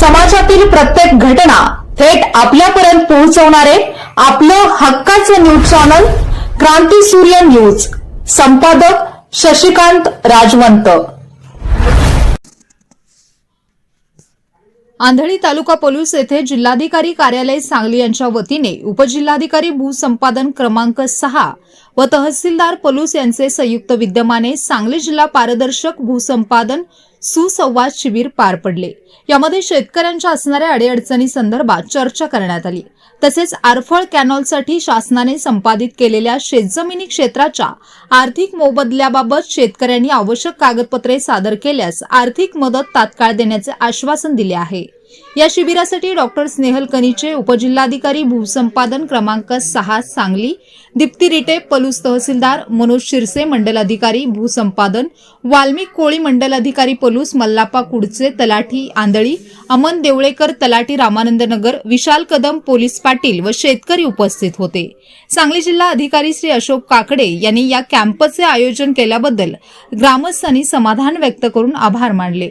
समाजातील प्रत्येक घटना थेट आपल्यापर्यंत पोहोचवणारे आपलं हक्काचं न्यूज चॅनल क्रांती सूर्य न्यूज. संपादक शशिकांत राजवंत. आंधळी तालुका पोलीस येथे जिल्हाधिकारी कार्यालय सांगली यांच्या वतीने उपजिल्हाधिकारी भूसंपादन क्रमांक सहा व तहसीलदार पलूस यांचे संयुक्त विद्यमाने सांगली जिल्हा पारदर्शक भूसंपादन सुसंवाद शिबिर पार पडले. यामध्ये शेतकऱ्यांच्या असणाऱ्या अडीअडचणी संदर्भात चर्चा करण्यात आली. तसेच आरफळ कॅनॉलसाठी शासनाने संपादित केलेल्या शेतजमिनी क्षेत्राच्या आर्थिक मोबदल्याबाबत शेतकऱ्यांनी आवश्यक कागदपत्रे सादर केल्यास आर्थिक मदत तात्काळ देण्याचे आश्वासन दिले आहे. या शिबिरासाठी डॉक्टर स्नेहल कनिचे उपजिल्हाधिकारी भूसंपादन क्रमांक सहा सांगली दीप्ती रिटे पलूस तहसीलदार मनोज शिरसे मंडल अधिकारी भूसंपादन वाल्मिक कोळी मंडल अधिकारी पलूस मल्लापा कुडचे तलाठी आंधळी अमन देवळेकर तलाठी रामानंदनगर विशाल कदम पोलीस पाटील व शेतकरी उपस्थित होते. सांगली जिल्हा अधिकारी श्री अशोक काकडे यांनी या कॅम्पचे आयोजन केल्याबद्दल ग्रामस्थांनी समाधान व्यक्त करून आभार मानले.